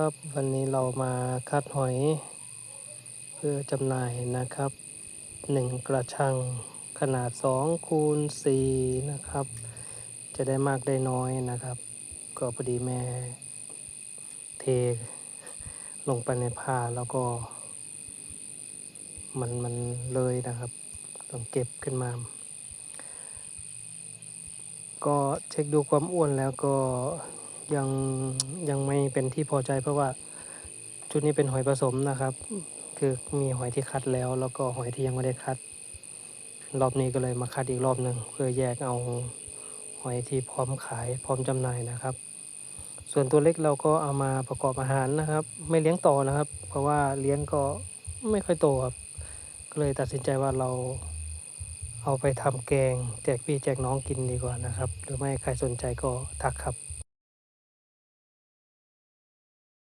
ครับวันนี้เรามาคัดหอย เพื่อจำหน่ายนะครับหนึ่งกระชังขนาด2คูณ4นะครับ จะได้มากได้น้อยนะครับ ก็พอดีแม่เทลงไปในผ้าแล้วก็ มันมันเลยนะครับ ต้องเก็บขึ้นมา ก็เช็คดูความอ้วนแล้วก็ ยังยังไม่เป็นที่พอใจเพราะว่าชุดนี้เป็นหอยผสมนะครับ คือมีหอยที่คัดแล้ว แล้วก็หอยที่ยังไม่ได้คัด รอบนี้ก็เลยมาคัดอีกรอบหนึ่งเพื่อแยกเอาหอยที่พร้อมขายพร้อมจำหน่ายนะครับ ส่วนตัวเล็กเราก็เอามาประกอบอาหารนะครับ ไม่เลี้ยงต่อนะครับ เพราะว่าเลี้ยงก็ไม่ค่อยโตครับก็เลยตัดสินใจว่าเราเอาไปทำแกง แจกพี่แจกน้องกินดีกว่านะครับ หรือไม่ใครสนใจก็ทักครับ